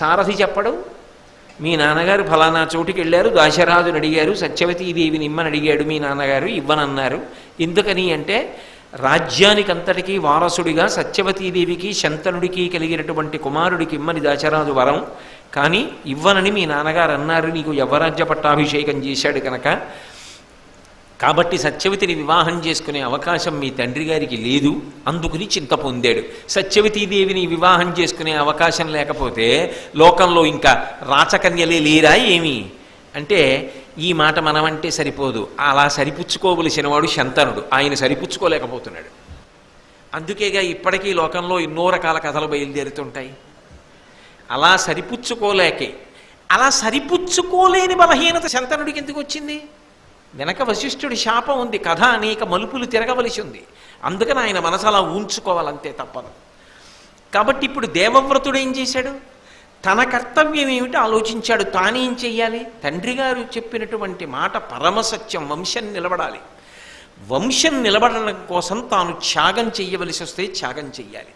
సారథి చెప్పడం? మీ నాన్నగారు ఫలానా చోటుకి వెళ్ళారు దాశరాజుని అడిగారు సత్యవతీదేవిని ఇమ్మని అడిగాడు మీ నాన్నగారు ఇవ్వనన్నారు. ఎందుకని అంటే రాజ్యానికంతటికీ వారసుడిగా సత్యవతీదేవికి శంతనుడికి కలిగినటువంటి కుమారుడికి ఇమ్మని దాశరాజు వరం. కానీ ఇవ్వనని మీ నాన్నగారు అన్నారు నీకు యవ్వరాజ్య పట్టాభిషేకం చేశాడు కనుక. కాబట్టి సత్యవతిని వివాహం చేసుకునే అవకాశం మీ తండ్రి గారికి లేదు అందుకుని చింత పొందాడు. సత్యవతీదేవిని వివాహం చేసుకునే అవకాశం లేకపోతే లోకంలో ఇంకా రాచకన్యలే లేరా ఏమి? అంటే ఈ మాట మనమంటే సరిపోదు. అలా సరిపుచ్చుకోవలసిన వాడు శంతనుడు. ఆయన సరిపుచ్చుకోలేకపోతున్నాడు. అందుకేగా ఇప్పటికీ లోకంలో ఎన్నో రకాల కథలు బయలుదేరుతుంటాయి. అలా సరిపుచ్చుకోలేకే. అలా సరిపుచ్చుకోలేని బలహీనత శంతనుడికి ఎందుకు వచ్చింది? వెనక వశిష్ఠుడి శాపం ఉంది కథ అనేక మలుపులు తిరగవలసి ఉంది. అందుకని ఆయన మనసు అలా ఊంచుకోవాలంతే తప్పదు. కాబట్టి ఇప్పుడు దేవవ్రతుడు ఏం చేశాడు? తన కర్తవ్యం ఏమిటి ఆలోచించాడు తానేం చెయ్యాలి? తండ్రి గారు చెప్పినటువంటి మాట పరమసత్యం వంశం నిలబడాలి. వంశం నిలబడడం కోసం తాను త్యాగం చెయ్యవలసి వస్తే త్యాగం చెయ్యాలి.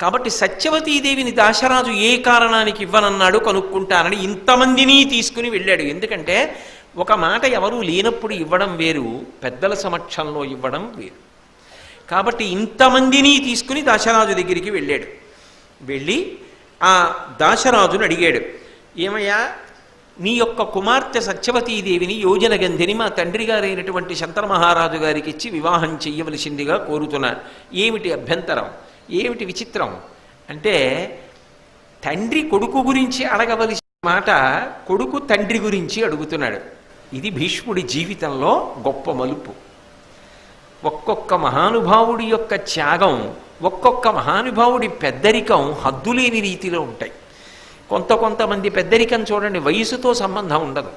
కాబట్టి సత్యవతీదేవిని దాశరాజు ఏ కారణానికి ఇవ్వనన్నాడు కనుక్కుంటానని ఇంతమందిని తీసుకుని వెళ్ళాడు. ఎందుకంటే ఒక మాట ఎవరూ లేనప్పుడు ఇవ్వడం వేరు పెద్దల సమక్షంలో ఇవ్వడం వేరు. కాబట్టి ఇంతమందిని తీసుకుని దాశరాజు దగ్గరికి వెళ్ళాడు. వెళ్ళి ఆ దాశరాజును అడిగాడు ఏమయ్యా నీ యొక్క కుమార్తె సత్యవతీదేవిని యోజన గంధిని మా తండ్రి గారైనటువంటి శంకర మహారాజు గారికి ఇచ్చి వివాహం చెయ్యవలసిందిగా కోరుతున్నాను. ఏమిటి అభ్యంతరం? ఏమిటి విచిత్రం? అంటే తండ్రి కొడుకు గురించి అడగవలసిన మాట కొడుకు తండ్రి గురించి అడుగుతున్నాడు. ఇది భీష్ముడి జీవితంలో గొప్ప మలుపు. ఒక్కొక్క మహానుభావుడి యొక్క త్యాగం ఒక్కొక్క మహానుభావుడి పెద్దరికం హద్దులేని రీతిలో ఉంటాయి. కొంత కొంతమంది పెద్దరికం చూడండి వయసుతో సంబంధం ఉండదు.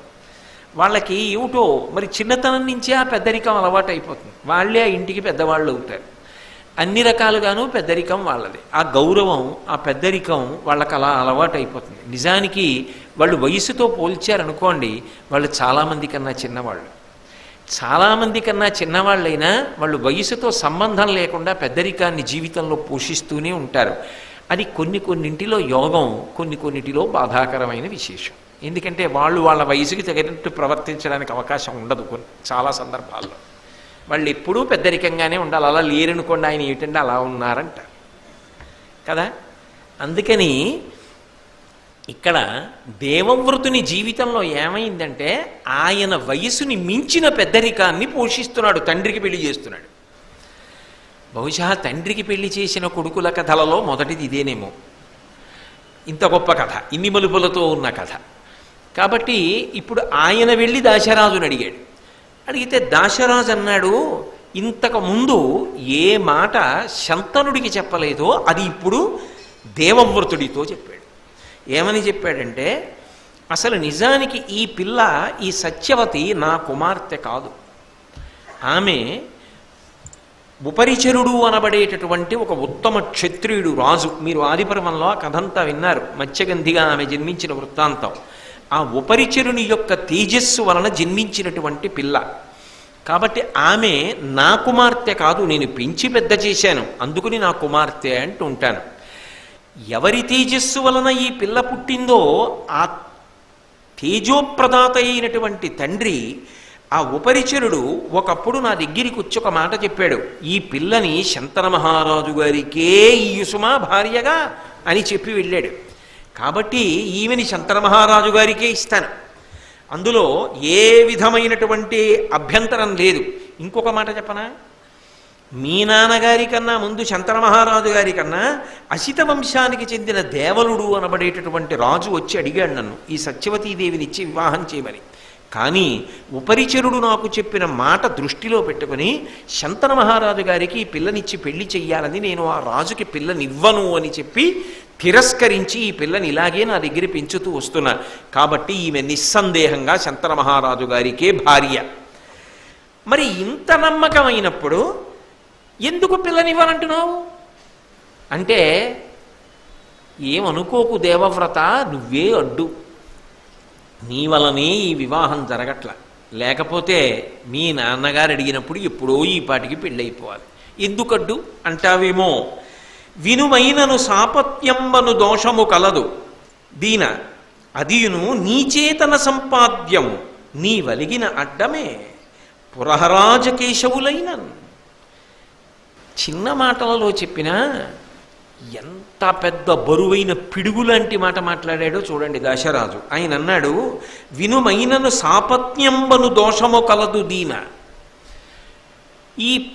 వాళ్ళకి ఏమిటో మరి చిన్నతనం నుంచే ఆ పెద్దరికం అలవాటు అయిపోతుంది వాళ్ళే ఆ ఇంటికి పెద్దవాళ్ళు అవుతారు. అన్ని రకాలుగాను పెద్దరికం వాళ్ళది. ఆ గౌరవం ఆ పెద్దరికం వాళ్ళకి అలా అలవాటు అయిపోతుంది నిజానికి వాళ్ళు వయసుతో పోల్చారనుకోండి వాళ్ళు చాలామంది కన్నా చిన్నవాళ్ళు. చాలామంది కన్నా చిన్నవాళ్ళైనా వాళ్ళు వయసుతో సంబంధం లేకుండా పెద్దరికాన్ని జీవితంలో పోషిస్తూనే ఉంటారు. అది కొన్ని కొన్నింటిలో యోగం కొన్ని కొన్నిటిలో బాధాకరమైన విశేషం. ఎందుకంటే వాళ్ళు వాళ్ళ వయసుకి తగినట్టు ప్రవర్తించడానికి అవకాశం ఉండదు కొన్ని చాలా సందర్భాల్లో. వాళ్ళు ఎప్పుడూ పెద్దరికంగానే ఉండాలి. అలా లేరనుకోండి ఆయన ఏమిటంటే అలా ఉన్నారంట. కదా? అందుకని ఇక్కడ దేవవ్రతుని జీవితంలో ఏమైందంటే ఆయన వయసుని మించిన పెద్దరికాన్ని పోషిస్తున్నాడు తండ్రికి పెళ్ళి చేస్తున్నాడు. బహుశా తండ్రికి పెళ్ళి చేసిన కొడుకుల కథలలో మొదటిది ఇదేనేమో. ఇంత గొప్ప కథ ఇన్ని మలుపులతో ఉన్న కథ. కాబట్టి ఇప్పుడు ఆయన వెళ్ళి దాశరాజుని అడిగాడు. అడిగితే దాశరాజు అన్నాడు ఇంతకు ముందు ఏ మాట శంతనుడికి చెప్పలేదో అది ఇప్పుడు దేవవ్రతుడితో చెప్పాడు. ఏమని చెప్పాడంటే అసలు నిజానికి ఈ పిల్ల ఈ సత్యవతి నా కుమార్తె కాదు. ఆమె ఉపరిచరుడు అనబడేటటువంటి ఒక ఉత్తమ క్షత్రియుడు రాజు. మీరు ఆదిపర్వంలో ఆ కథంతా విన్నారు. మత్స్యగంధిగా ఆమె జన్మించిన వృత్తాంతం. ఆ ఉపరిచరుని యొక్క తేజస్సు వలన జన్మించినటువంటి పిల్ల. కాబట్టి ఆమె నా కుమార్తె కాదు నేను పెంచి పెద్ద చేశాను అందుకుని నా కుమార్తె అంటూ ఉంటాను. ఎవరి తేజస్సు వలన ఈ పిల్ల పుట్టిందో ఆ తేజోప్రదాత అయినటువంటి తండ్రి ఆ ఉపరిచరుడు ఒకప్పుడు నా దగ్గరికి వచ్చి ఒక మాట చెప్పాడు. ఈ పిల్లని శంతన మహారాజు గారికే ఈయుసుమా భార్యగా అని చెప్పి వెళ్ళాడు. కాబట్టి ఈమెని శంకర మహారాజు గారికే ఇస్తాను. అందులో ఏ విధమైనటువంటి అభ్యంతరం లేదు. ఇంకొక మాట చెప్పనా? మీ నాన్నగారి కన్నా ముందు శంకర మహారాజు గారి కన్నా అసిత వంశానికి చెందిన దేవలుడు అనబడేటటువంటి రాజు వచ్చి అడిగాడు నన్ను ఈ సత్యవతీదేవిని ఇచ్చి వివాహం చేయమని. కానీ ఉపరిచరుడు నాకు చెప్పిన మాట దృష్టిలో పెట్టుకుని శంతన మహారాజు గారికి పిల్లనిచ్చి పెళ్ళి చెయ్యాలని నేను ఆ రాజుకి పిల్లనివ్వను అని చెప్పి తిరస్కరించి ఈ పిల్లని ఇలాగే నా దగ్గర పెంచుతూ వస్తున్నా. కాబట్టి ఈమె నిస్సందేహంగా శంతన మహారాజు గారికే భార్య. మరి ఇంత నమ్మకమైనప్పుడు ఎందుకు పిల్లనివ్వాలంటున్నావు? అంటే ఏమనుకోకు దేవవ్రత నువ్వే అడ్డు. నీ వలనే ఈ వివాహం జరగట్ల. లేకపోతే మీ నాన్నగారు అడిగినప్పుడు ఎప్పుడో ఈ పాటికి పెళ్ళైపోవాలి. ఎందుకడ్డు? అంటావేమో? వినుమైనను సాపత్యంబను దోషము కలదు. దీన అదియును నీచేతన సంపాద్యము నీ వలిగిన అడ్డమే పురహరాజకేశవులైన చిన్న మాటలలో చెప్పినా ఎంత పెద్ద బరువైన పిడుగు లాంటి మాట మాట్లాడాడో చూడండి దశరాజు. ఆయన అన్నాడు వినుమైనను సాపత్యంబను దోషము కలదు దీన. ఈ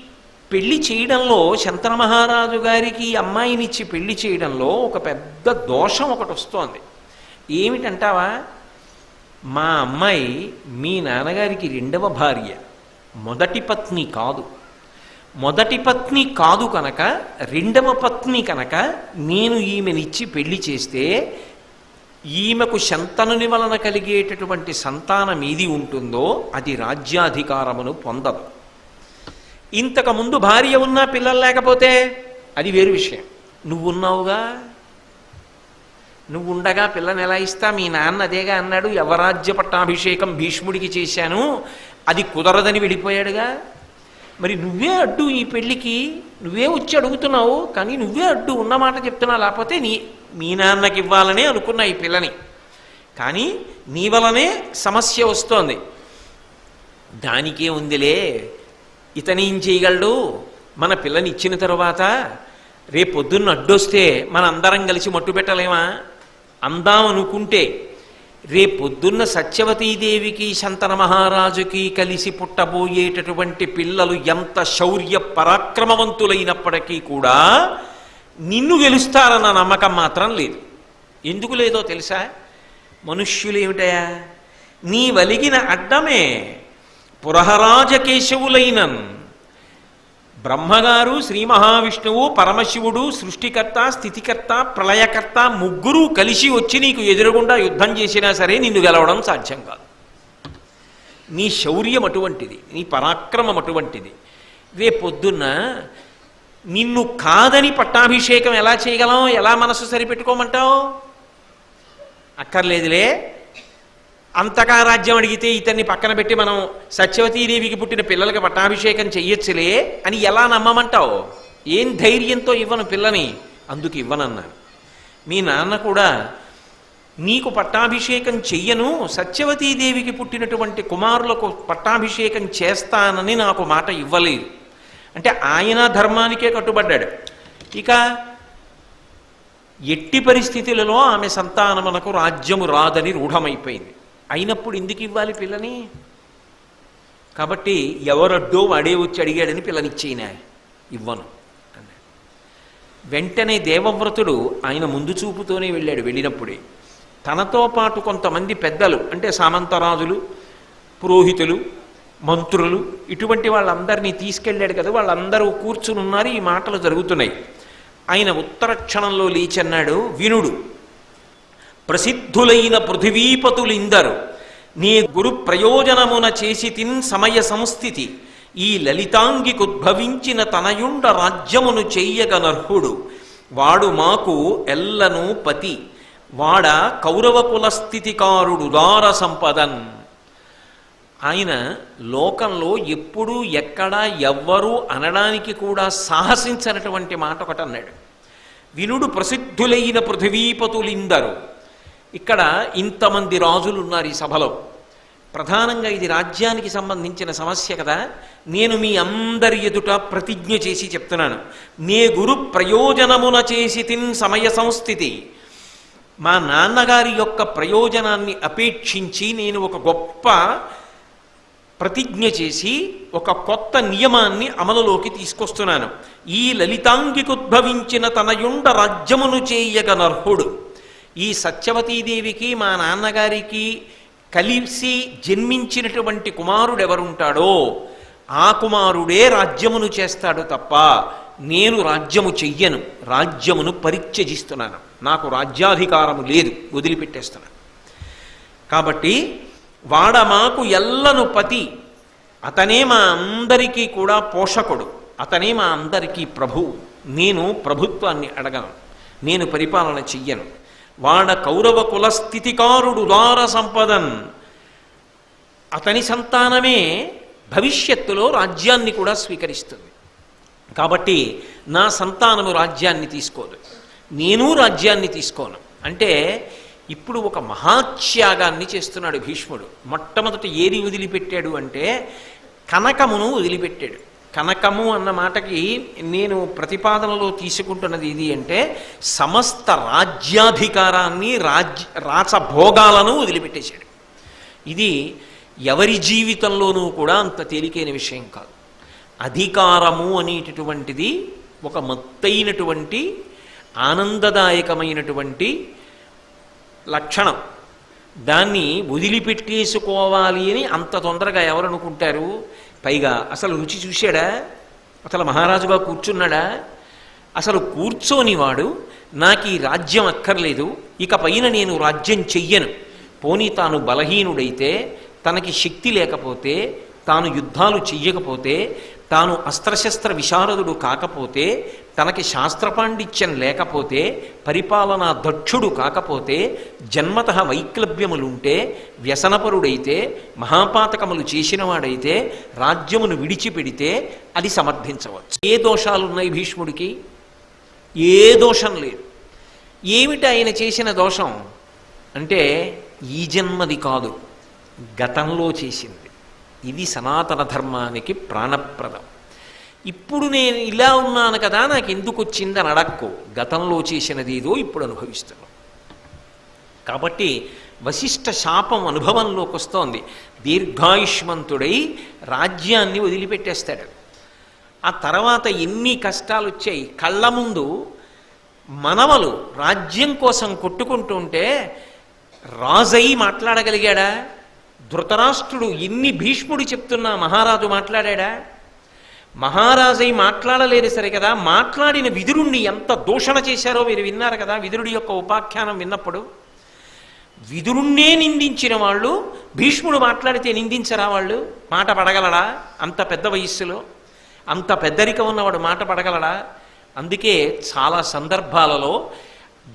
పెళ్ళి చేయడంలో శంతన మహారాజు గారికి అమ్మాయినిచ్చి పెళ్ళి చేయడంలో ఒక పెద్ద దోషం ఒకటి వస్తోంది. ఏమిటంటావా? మా అమ్మాయి మీ నాన్నగారికి రెండవ భార్య మొదటి పత్ని కాదు. మొదటి పత్ని కాదు కనుక రెండవ పత్ని కనుక నేను ఈమెనిచ్చి పెళ్ళి చేస్తే ఈమెకు శంతనుని వలన కలిగేటటువంటి సంతానం ఏది ఉంటుందో అది రాజ్యాధికారమును పొందదు. ఇంతకు ముందు భార్య ఉన్నా పిల్లలు లేకపోతే అది వేరు విషయం. నువ్వున్నావుగా? నువ్వు ఉండగా పిల్లని ఎలా ఇస్తా? మీ నాన్న అదేగా అన్నాడు. యవరాజ్య పట్టాభిషేకం భీష్ముడికి చేశాను. అది కుదరదని వెళ్ళిపోయాడుగా మరి నువ్వే అడ్డు ఈ పెళ్ళికి. నువ్వే వచ్చి అడుగుతున్నావు కానీ నువ్వే అడ్డు ఉన్నమాట చెప్తున్నావు. లేకపోతే నీ మీ నాన్నకి ఇవ్వాలనే అనుకున్నా ఈ పిల్లని. కానీ నీ వలనే సమస్య వస్తోంది. దానికే ఉందిలే. ఇతనేం చేయగలడు? మన పిల్లని ఇచ్చిన తర్వాత రేపొద్దున్న అడ్డొస్తే మన అందరం కలిసి మట్టు పెట్టలేమా? అందాం అనుకుంటే రేపొద్దున్న సత్యవతీదేవికి శంతన మహారాజుకి కలిసి పుట్టబోయేటటువంటి పిల్లలు ఎంత శౌర్య పరాక్రమవంతులైనప్పటికీ కూడా నిన్ను గెలుస్తారన్న నమ్మకం మాత్రం లేదు. ఎందుకు లేదో తెలుసా? మనుష్యులు ఏమిటయా నీ వలిగిన అడ్డమే పురహరాజకేశవులైనన్. బ్రహ్మగారు శ్రీ మహావిష్ణువు పరమశివుడు సృష్టికర్త స్థితికర్త ప్రళయకర్త ముగ్గురు కలిసి వచ్చి నీకు ఎదురుగుండా యుద్ధం చేసినా సరే నిన్ను గెలవడం సాధ్యం కాదు. నీ శౌర్యం అటువంటిది నీ పరాక్రమం అటువంటిది. రేపొద్దున్న నిన్ను కాదని పట్టాభిషేకం ఎలా చేయగలం ఎలా మనసు సరిపెట్టుకోమంటావు? అక్కర్లేదులే. అంతగా రాజ్యం అడిగితే ఇతన్ని పక్కన పెట్టి మనం సత్యవతీదేవికి పుట్టిన పిల్లలకి పట్టాభిషేకం చెయ్యొచ్చులే అని ఎలా నమ్మమంటావు? ఏం ధైర్యంతో ఇవ్వను పిల్లని? అందుకు ఇవ్వనన్నాను మీ నాన్న కూడా నీకు పట్టాభిషేకం చెయ్యను సత్యవతీదేవికి పుట్టినటువంటి కుమారులకు పట్టాభిషేకం చేస్తానని నాకు మాట ఇవ్వలేదు. అంటే ఆయన ధర్మానికే కట్టుబడ్డాడు. ఇక ఎట్టి పరిస్థితులలో ఆమె సంతానమునకు రాజ్యము రాదని రూఢమైపోయింది. అయినప్పుడు ఎందుకు ఇవ్వాలి పిల్లని? కాబట్టి ఎవరడ్డో వాడే వచ్చి అడిగాడని పిల్లనిచ్చేయినా ఇవ్వను అన్నాడు. వెంటనే దేవవ్రతుడు ఆయన ముందు చూపుతోనే వెళ్ళాడు వెళ్ళినప్పుడే. తనతో పాటు కొంతమంది పెద్దలు అంటే సామంతరాజులు పురోహితులు మంత్రులు ఇటువంటి వాళ్ళందరినీ తీసుకెళ్ళాడు కదా వాళ్ళందరూ కూర్చుని ఉన్నారు ఈ మాటలు జరుగుతున్నాయి. ఆయన ఉత్తర క్షణంలో లేచన్నాడు వినుడు ప్రసిద్ధులైన పృథివీపతులిందరు. నీ గురు ప్రయోజనమున చేసి తిన్ సమయ సంస్థితి. ఈ లలితాంగికుద్భవించిన తనయుండ రాజ్యమును చెయ్యగనర్హుడు. వాడు మాకు ఎల్లను పతి. వాడ కౌరవ కులస్థితికారుడు దార సంపదన్. ఆయన లోకంలో ఎప్పుడూ ఎక్కడా ఎవ్వరూ అనడానికి కూడా సాహసించనటువంటి మాట ఒకటి అన్నాడు వినుడు ప్రసిద్ధులైన పృథివీపతులిందరు. ఇక్కడ ఇంతమంది రాజులు ఉన్నారు ఈ సభలో. ప్రధానంగా ఇది రాజ్యానికి సంబంధించిన సమస్య కదా. నేను మీ అందరి ఎదుట ప్రతిజ్ఞ చేసి చెప్తున్నాను. నే గురు ప్రయోజనమున చేసి తిన్ సమయ సంస్థితి. మా నాన్నగారి యొక్క ప్రయోజనాన్ని అపేక్షించి నేను ఒక గొప్ప ప్రతిజ్ఞ చేసి ఒక కొత్త నియమాన్ని అమలులోకి తీసుకొస్తున్నాను. ఈ లలితాంగికుద్భవించిన తనయుండ రాజ్యమును చేయగనర్హుడు. ఈ సత్యవతీదేవికి మా నాన్నగారికి కలిసి జన్మించినటువంటి కుమారుడు ఎవరుంటాడో ఆ కుమారుడే రాజ్యమును చేస్తాడు తప్ప నేను రాజ్యము చెయ్యను. రాజ్యమును పరిత్యజిస్తున్నాను. నాకు రాజ్యాధికారము లేదు. వదిలిపెట్టేస్తున్నాను. కాబట్టి వాడ మాకు ఎల్లను పతి. అతనే మా అందరికీ కూడా పోషకుడు. అతనే మా అందరికీ ప్రభు. నేను ప్రభుత్వాన్ని అడగను. నేను పరిపాలన చెయ్యను. వాడ కౌరవ కులస్థితికారుడు దార సంపదన్. అతని సంతానమే భవిష్యత్తులో రాజ్యాన్ని కూడా స్వీకరిస్తుంది. కాబట్టి నా సంతానము రాజ్యాన్ని తీసుకోదు. నేను రాజ్యాన్ని తీసుకోను. అంటే ఇప్పుడు ఒక మహాత్యాగాన్ని చేస్తున్నాడు భీష్ముడు. మొట్టమొదట ఏది వదిలిపెట్టాడు అంటే కనకమును వదిలిపెట్టాడు. కనకము అన్న మాటకి నేను ప్రతిపాదనలో తీసుకుంటున్నది ఇది అంటే సమస్త రాజ్యాధికారాన్ని రాజ్య రాచభోగాలను వదిలిపెట్టేశాడు. ఇది ఎవరి జీవితంలోనూ కూడా అంత తేలికైన విషయం కాదు. అధికారము అనేటటువంటిది ఒక మత్తైనటువంటి ఆనందదాయకమైనటువంటి లక్షణం. దాన్ని వదిలిపెట్టేసుకోవాలి అని అంత తొందరగా ఎవరు అనుకుంటారు? పైగా అసలు రుచి చూశాడా? అసలు మహారాజుగా కూర్చున్నాడా? అసలు కూర్చోని వాడు నాకు ఈ రాజ్యం అక్కర్లేదు ఇక పైన నేను రాజ్యం చెయ్యను. పోనీ తాను బలహీనుడైతే తనకి శక్తి లేకపోతే తాను యుద్ధాలు చెయ్యకపోతే తాను అస్త్రశస్త్ర విశారదుడు కాకపోతే తనకి శాస్త్రపాండిత్యం లేకపోతే పరిపాలనా దక్షుడు కాకపోతే జన్మత వైక్లభ్యములుంటే వ్యసనపరుడైతే మహాపాతకములు చేసినవాడైతే రాజ్యమును విడిచిపెడితే అది సమర్థించవచ్చు. ఏ దోషాలున్నాయి భీష్ముడికి? ఏ దోషం లేదు. ఏమిటి ఆయన చేసిన దోషం? అంటే ఈ జన్మది కాదు గతంలో చేసింది. ఇది సనాతన ధర్మానికి ప్రాణప్రదం. ఇప్పుడు నేను ఇలా ఉన్నాను కదా నాకు ఎందుకు వచ్చిందని అడక్కో. గతంలో చేసినది ఏదో ఇప్పుడు అనుభవిస్తున్నాను. కాబట్టి వశిష్ఠ శాపం అనుభవంలోకి వస్తోంది. దీర్ఘాయుష్మంతుడై రాజ్యాన్ని వదిలిపెట్టేస్తాడు. ఆ తర్వాత ఎన్ని కష్టాలు వచ్చాయి కళ్ళ ముందు మనవలు రాజ్యం కోసం కొట్టుకుంటుంటే రాజయి మాట్లాడగలిగాడా? ధృతరాష్ట్రుడు ఎన్ని భీష్ముడు చెప్తున్నా మహారాజు మాట్లాడా మహారాజై మాట్లాడలేదు సరే కదా మాట్లాడిన విదురుణ్ణి ఎంత దూషణ చేశారో మీరు విన్నారు కదా విదురుడి యొక్క ఉపాఖ్యానం విన్నప్పుడు. విదురుణ్ణే నిందించిన వాళ్ళు భీష్ముడు మాట్లాడితే నిందించరా వాళ్ళు? మాట పడగలడా? అంత పెద్ద వయస్సులో అంత పెద్దరిక ఉన్నవాడు మాట పడగలడా? అందుకే చాలా సందర్భాలలో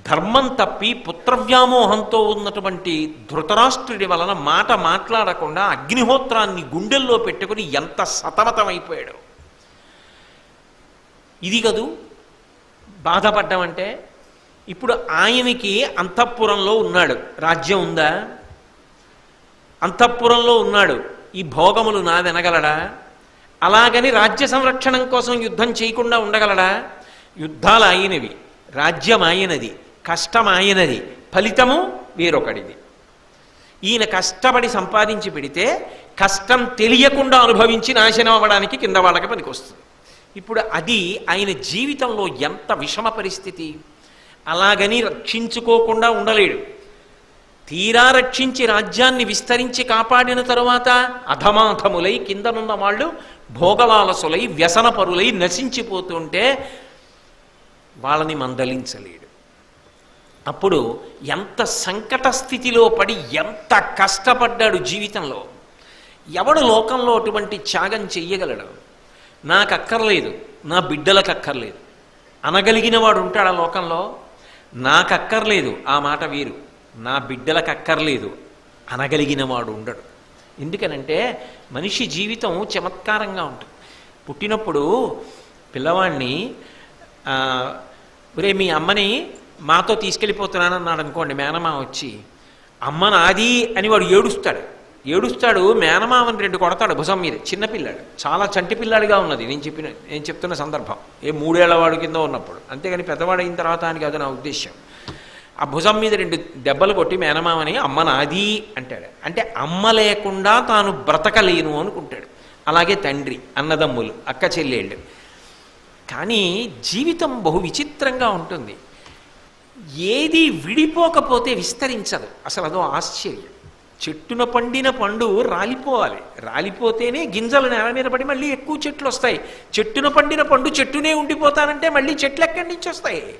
ధర్మం తప్పి పుత్రవ్యామోహంతో ఉన్నటువంటి ధృతరాష్ట్రుడి వలన మాట మాట్లాడకుండా అగ్నిహోత్రాన్ని గుండెల్లో పెట్టుకుని ఎంత సతమతమైపోయాడు. ఇది కదూ? బాధపడ్డమంటే ఇప్పుడు ఆయనకి అంతఃపురంలో ఉన్నాడు. రాజ్యం ఉందా? అంతఃపురంలో ఉన్నాడు. ఈ భోగములు నాదెనగలడా అలాగని రాజ్య సంరక్షణం కోసం యుద్ధం చేయకుండా ఉండగలడా? యుద్ధాలు అయినవి రాజ్యం ఆయనది కష్టం ఆయనది ఫలితము వేరొకడిది. ఈయన కష్టపడి సంపాదించి పెడితే కష్టం తెలియకుండా అనుభవించి నాశనం అవ్వడానికి కింద వాళ్ళకి పనికొస్తుంది. ఇప్పుడు అది ఆయన జీవితంలో ఎంత విషమ పరిస్థితి? అలాగని రక్షించుకోకుండా ఉండలేడు. తీరా రక్షించి రాజ్యాన్ని విస్తరించి కాపాడిన తరువాత అధమాధములై కిందనున్న వాళ్ళు భోగలాలసులై వ్యసనపరులై నశించిపోతుంటే వాళ్ళని మందలించలేడు. అప్పుడు ఎంత సంకట స్థితిలో పడి ఎంత కష్టపడ్డాడు జీవితంలో. ఎవడు లోకంలో అటువంటి త్యాగం చెయ్యగలడు? నాకు అక్కర్లేదు నా బిడ్డలకు అక్కర్లేదు అనగలిగిన వాడు ఆ లోకంలో? నాకు అక్కర్లేదు ఆ మాట వీరు. నా బిడ్డలకు అక్కర్లేదు అనగలిగిన వాడు ఉండడు. ఎందుకనంటే మనిషి జీవితం చమత్కారంగా ఉంటుంది. పుట్టినప్పుడు పిల్లవాడిని ఒరే మీ అమ్మని మాతో తీసుకెళ్ళిపోతున్నాను అన్నాడు అనుకోండి మేనమామ వచ్చి అమ్మ నాది అని వాడు ఏడుస్తాడు. ఏడుస్తాడు మేనమామని రెండు కొడతాడు భుజం మీద. చిన్నపిల్లాడు చాలా చంటి పిల్లాడిగా ఉన్నది. నేను చెప్పిన నేను చెప్తున్న సందర్భం. ఏ మూడేళ్ళ వాడు కింద ఉన్నప్పుడు. అంతేగాని పెద్దవాడైన అయిన తర్వాత అని కాదు నా ఉద్దేశం ఆ భుజం మీద రెండు దెబ్బలు కొట్టి మేనమామని అమ్మ నాది అంటాడు. అంటే అమ్మ లేకుండా తాను బ్రతకలేను అనుకుంటాడు. అలాగే తండ్రి అన్నదమ్ములు అక్క చెల్లెళ్ళు. కానీ జీవితం బహు విచిత్రంగా ఉంటుంది. ఏది విడిపోకపోతే విస్తరించదు. అసలు అదో ఆశ్చర్యం. చెట్టున పండిన పండు రాలిపోవాలి. రాలిపోతేనే గింజలు నేల మీద పడి మళ్ళీ ఎక్కువ చెట్లు వస్తాయి. చెట్టున పండిన పండు చెట్టునే ఉండిపోతానంటే మళ్ళీ చెట్లు ఎక్కడి నుంచి వస్తాయి?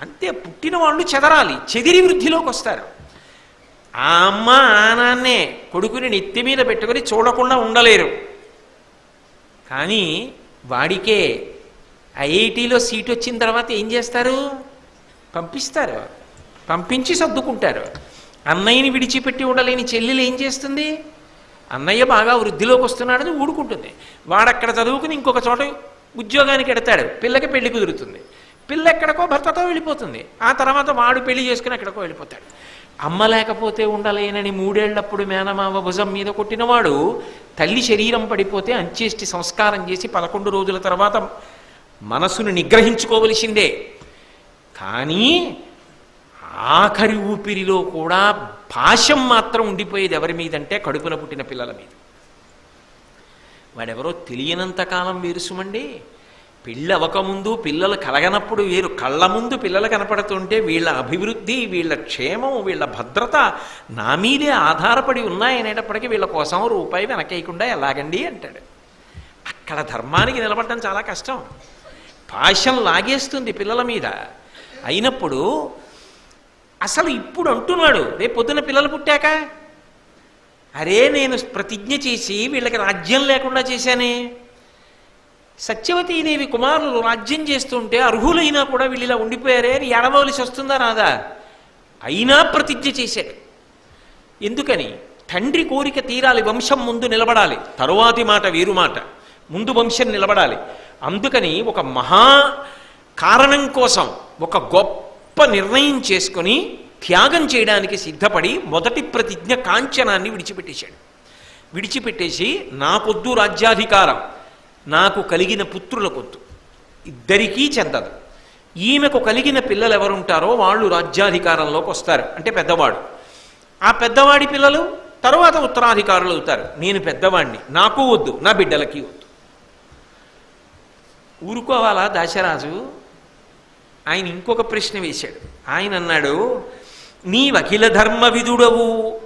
అంతే పుట్టిన వాళ్ళు చెదరాలి. చెదిరి వృద్ధిలోకి వస్తారు. ఆ అమ్మ ఆనాన్నే కొడుకుని నెత్తి మీద పెట్టుకొని చూడకుండా ఉండలేరు. కానీ వాడికే ఐఐటిలో సీట్ వచ్చిన తర్వాత ఏం చేస్తారు? పంపిస్తారు. పంపించి సర్దుకుంటారు. అన్నయ్యని విడిచిపెట్టి ఉండలేని చెల్లెలు ఏం చేస్తుంది? అన్నయ్య బాగా వృద్ధిలోకి వస్తున్నాడని ఊడుకుంటుంది వాడక్కడ చదువుకుని ఇంకొక చోట ఉద్యోగానికి ఎడతాడు. పిల్లకి పెళ్ళి కుదురుతుంది. పిల్ల ఎక్కడికో భర్తతో వెళ్ళిపోతుంది. ఆ తర్వాత వాడు పెళ్ళి చేసుకుని ఎక్కడికో వెళ్ళిపోతాడు. అమ్మ లేకపోతే ఉండలేనని మూడేళ్ళప్పుడు మేనమావ భుజం మీద కొట్టినవాడు తల్లి శరీరం పడిపోతే అంచేష్టి సంస్కారం చేసి పదకొండు రోజుల తర్వాత మనసును నిగ్రహించుకోవలసిందే. కానీ ఆఖరి ఊపిరిలో కూడా భాష్యం మాత్రం ఉండిపోయేది ఎవరి మీదంటే కడుపున పుట్టిన పిల్లల మీద. వాడెవరో తెలియనంత కాలం వేరుసుమండి పెళ్ళి అవ్వకముందు పిల్లలు కలగనప్పుడు వీరు కళ్ళ ముందు పిల్లలు కనపడుతుంటే వీళ్ళ అభివృద్ధి వీళ్ళ క్షేమం వీళ్ళ భద్రత నా మీదే ఆధారపడి ఉన్నాయనేటప్పటికీ వీళ్ళ కోసం రూపాయి వెనకేయకుండా ఎలాగండి అంటాడు. అక్కడ ధర్మానికి నిలబడటం చాలా కష్టం. పాశం లాగేస్తుంది పిల్లల మీద. అయినప్పుడు అసలు ఇప్పుడు అంటున్నాడు రేపు పొద్దున పిల్లలు పుట్టాక? అరే నేను ప్రతిజ్ఞ చేసి వీళ్ళకి రాజ్యం లేకుండా చేశానే. సత్యవతీదేవి కుమారులు రాజ్యం చేస్తుంటే అర్హులైనా కూడా వీళ్ళు ఇలా ఉండిపోయారే అని ఎడవలసి వస్తుందా రాదా? అయినా ప్రతిజ్ఞ చేశారు. ఎందుకని? తండ్రి కోరిక తీరాలి వంశం ముందు నిలబడాలి. తరువాతి మాట వేరు మాట. ముందు వంశం నిలబడాలి. అందుకని ఒక మహా కారణం కోసం ఒక గొప్ప నిర్ణయం చేసుకొని త్యాగం చేయడానికి సిద్ధపడి మొదటి ప్రతిజ్ఞ కాంచనాన్ని విడిచిపెట్టేశాడు. విడిచిపెట్టేసి నాకొద్దు రాజ్యాధికారం. నాకు కలిగిన పుత్రుల కొద్దు. ఇద్దరికీ చెందదు. ఈమెకు కలిగిన పిల్లలు ఎవరుంటారో వాళ్ళు రాజ్యాధికారంలోకి వస్తారు. అంటే పెద్దవాడు. ఆ పెద్దవాడి పిల్లలు తర్వాత ఉత్తరాధికారులు అవుతారు. నేను పెద్దవాడిని నాకు వద్దు. నా బిడ్డలకి వద్దు. ఊరుకోవాలా దాశరాజు? ఆయన ఇంకొక ప్రశ్న వేశాడు. ఆయన అన్నాడు నీ వకీల ధర్మ విధుడవు.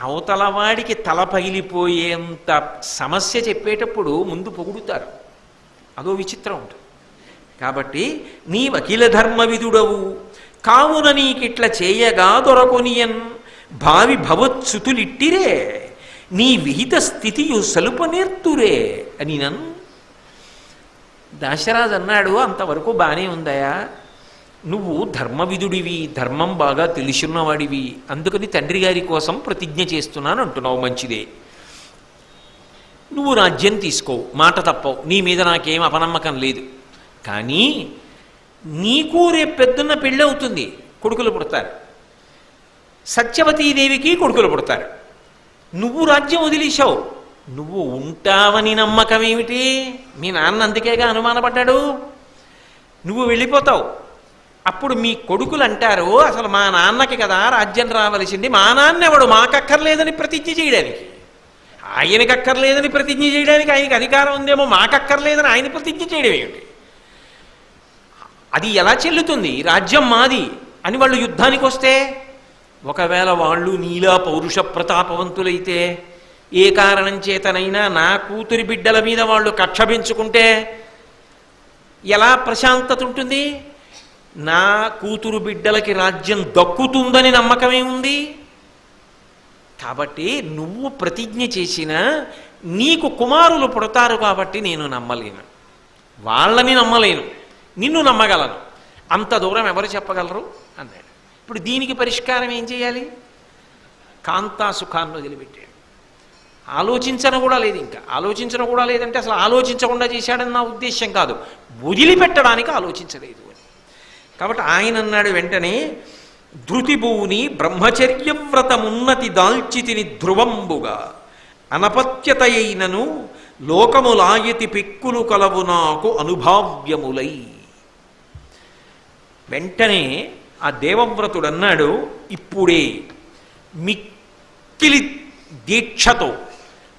అవతల వాడికి తల పగిలిపోయేంత సమస్య చెప్పేటప్పుడు ముందు పొగుడుతారు. అదో విచిత్రం ఉంటుంది. కాబట్టి నీ వకీల ధర్మ విధుడవు కావున నీకిట్ల చేయగా దొరకొనియన్. భావి భవత్సుతులిట్టిరే. నీ విహిత స్థితియు సలుప నేర్తురే అని నన్ను దాశరాజు అన్నాడు అంతవరకు బాగానే ఉందయా? నువ్వు ధర్మవిధుడివి ధర్మం బాగా తెలుసున్నవాడివి అందుకని తండ్రి గారి కోసం ప్రతిజ్ఞ చేస్తున్నాను అంటున్నావు మంచిదే. నువ్వు రాజ్యం తీసుకో మాట తప్పవు నీ మీద నాకేం అపనమ్మకం లేదు. కానీ నీకు రేపు పెద్దన్న పెళ్ళి అవుతుంది కొడుకులు పుడతారు. సత్యవతీదేవికి కొడుకులు పుడతారు. నువ్వు రాజ్యం వదిలేశావు నువ్వు ఉంటావని నమ్మకం ఏమిటి? మీ నాన్న అందుకేగా అనుమానపడ్డాడు? నువ్వు వెళ్ళిపోతావు. అప్పుడు మీ కొడుకులు అంటారు అసలు మా నాన్నకి కదా రాజ్యం రావలసింది మా నాన్న ఎవడు మాకక్కర్లేదని ప్రతిజ్ఞ చేయడానికి. ఆయనకి అక్కర్లేదని ప్రతిజ్ఞ చేయడానికి ఆయనకి అధికారం ఉందేమో మాకక్కర్లేదని ఆయన ప్రతిజ్ఞ చేయడం ఏమిటి? అది ఎలా చెల్లుతుంది? రాజ్యం మాది అని వాళ్ళు యుద్ధానికి వస్తే ఒకవేళ వాళ్ళు నీలా పౌరుష ప్రతాపవంతులైతే ఏ కారణం చేతనైనా నా కూతురి బిడ్డల మీద వాళ్ళు కక్ష పెంచుకుంటే ఎలా ప్రశాంతత ఉంటుంది? నా కూతురు బిడ్డలకి రాజ్యం దక్కుతుందని నమ్మకమే ఉంది. కాబట్టి నువ్వు ప్రతిజ్ఞ చేసినా నీకు కుమారులు పుడతారు కాబట్టి నేను నమ్మలేను. వాళ్ళని నమ్మలేను. నిన్ను నమ్మగలను. అంత దూరం ఎవరు చెప్పగలరు? అన్నాడు. ఇప్పుడు దీనికి పరిష్కారం ఏం చేయాలి? కాంతా సుఖాన్ని వదిలిపెట్టాడు. ఆలోచించను కూడా లేదు ఇంకా. ఆలోచించను కూడా లేదంటే అసలు ఆలోచించకుండా చేశాడని నా ఉద్దేశం కాదు. వదిలిపెట్టడానికి ఆలోచించలేదు. అని కాబట్టి ఆయన అన్నాడు వెంటనే ధృతిభూని బ్రహ్మచర్యవ్రతమున్నతి దాల్చితిని ధ్రువంబుగా. అనపత్యతయైనను లోకములాయతి పిక్కులు కలవు నాకు అనుభావ్యములై. వెంటనే ఆ దేవవ్రతుడు అన్నాడు ఇప్పుడే మిక్కిలి దీక్షతో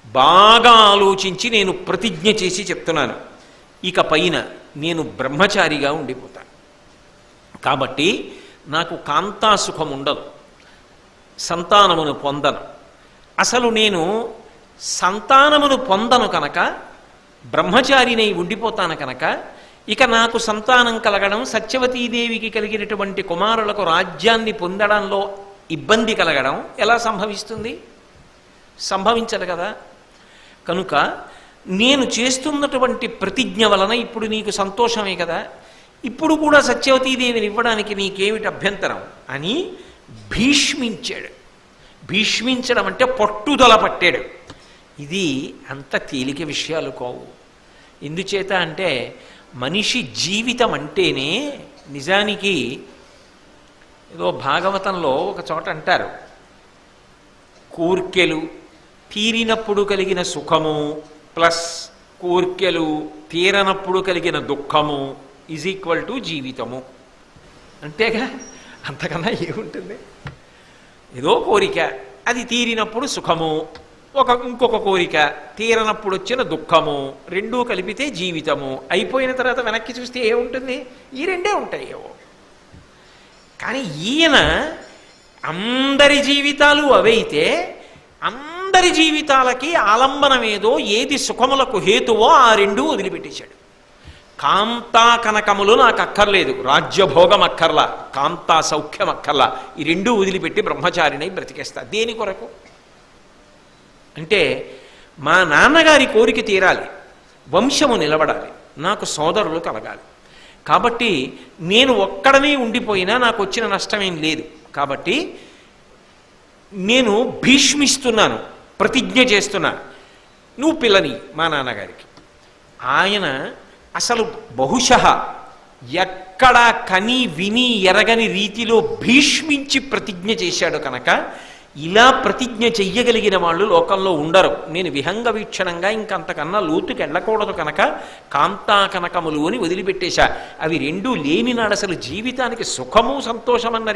బాగా ఆలోచించి నేను ప్రతిజ్ఞ చేసి చెప్తున్నాను. ఇక పైన నేను బ్రహ్మచారిగా ఉండిపోతాను. కాబట్టి నాకు కాంతాసుఖం ఉండదు సంతానమును పొందను. అసలు నేను సంతానమును పొందను కనుక బ్రహ్మచారినై ఉండిపోతాను కనుక ఇక నాకు సంతానం కలగడం సత్యవతీదేవికి కలిగినటువంటి కుమారులకు రాజ్యాన్ని పొందడంలో ఇబ్బంది కలగడం ఎలా సంభవిస్తుంది? సంభవించదు కదా. కనుక నేను చేస్తున్నటువంటి ప్రతిజ్ఞ వలన ఇప్పుడు నీకు సంతోషమే కదా. ఇప్పుడు కూడా సత్యవతీదేవిని ఇవ్వడానికి నీకేమిటి అభ్యంతరం? అని భీష్మించాడు. భీష్మించడం అంటే పట్టుదల పట్టాడు. ఇది అంత తేలిక విషయాలు కావు. ఎందుచేత అంటే మనిషి జీవితం అంటేనే నిజానికి ఏదో భాగవతంలో ఒక చోట అంటారు. కోర్కెలు తీరినప్పుడు కలిగిన సుఖము ప్లస్ కోర్కెలు తీరనప్పుడు కలిగిన దుఃఖము ఈజ్ ఈక్వల్ టు జీవితము. అంతేగా? అంతకన్నా ఏముంటుంది? ఏదో కోరిక. అది తీరినప్పుడు సుఖము. ఒక ఇంకొక కోరిక. తీరనప్పుడు వచ్చిన దుఃఖము. రెండూ కలిపితే జీవితము. అయిపోయిన తర్వాత వెనక్కి చూస్తే ఏముంటుంది? ఈ రెండే ఉంటాయి ఏవో కానీ ఈయన అందరి జీవితాలు అవైతే అందరి జీవితాలకి ఆలంబనమేదో ఏది సుఖములకు హేతువో ఆ రెండూ వదిలిపెట్టేశాడు. కాంతా కనకములు నాకు అక్కర్లేదు రాజ్యభోగం అక్కర్లా కాంతా సౌఖ్యం అక్కర్లా ఈ రెండూ వదిలిపెట్టి బ్రహ్మచారినై బ్రతికేస్తా. దేని కొరకు? అంటే మా నాన్నగారి కోరిక తీరాలి వంశము నిలబడాలి నాకు సోదరులు కలగాలి. కాబట్టి నేను ఒక్కడనే ఉండిపోయినా నాకు వచ్చిన నష్టమేం లేదు. కాబట్టి నేను భీష్మిస్తున్నాను ప్రతిజ్ఞ చేస్తున్నా. నువ్వు పిల్లని మా నాన్నగారికి. ఆయన అసలు బహుశ ఎక్కడా కని విని ఎరగని రీతిలో భీష్మించి ప్రతిజ్ఞ చేశాడు కనుక ఇలా ప్రతిజ్ఞ చెయ్యగలిగిన వాళ్ళు లోకంలో ఉండరు. నేను విహంగ వీక్షణంగా ఇంకంతకన్నా లోతుకి వెళ్ళకూడదు కనుక కాంతా కనకములు అని వదిలిపెట్టేశా. అవి రెండూ లేని నాడు అసలు జీవితానికి సుఖము సంతోషమన్న